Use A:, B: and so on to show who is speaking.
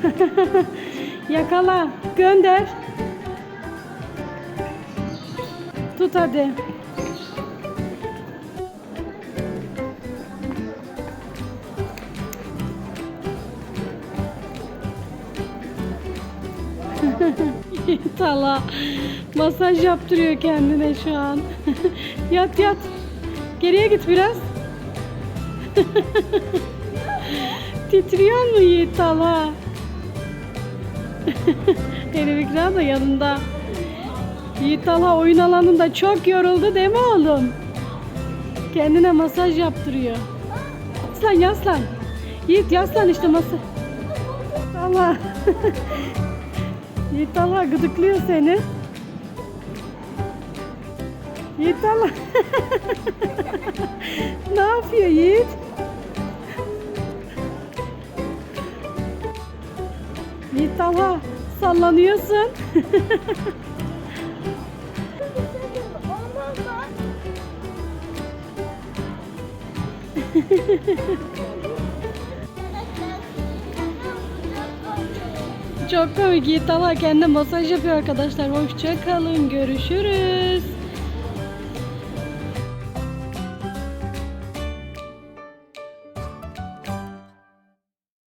A: Yakala. Gönder. Tut hadi. Tala masaj yaptırıyor kendine şu an. yat yat. Geriye git biraz. Titriyor mu Yiğit Tala? Elif İkram da yanında. Yiğit Tala oyun alanında çok yoruldu değil mi oğlum? Kendine masaj yaptırıyor. Yaslan yaslan. Yiğit yaslan işte masa. Tala. Yiğit Tala gıdıklıyor seni. Yiğit Tala. ne yapıyor Yiğit? Talha sallanıyorsun. Çok komik Yiğit kendine masaj yapıyor arkadaşlar. Hoşça kalın. Görüşürüz.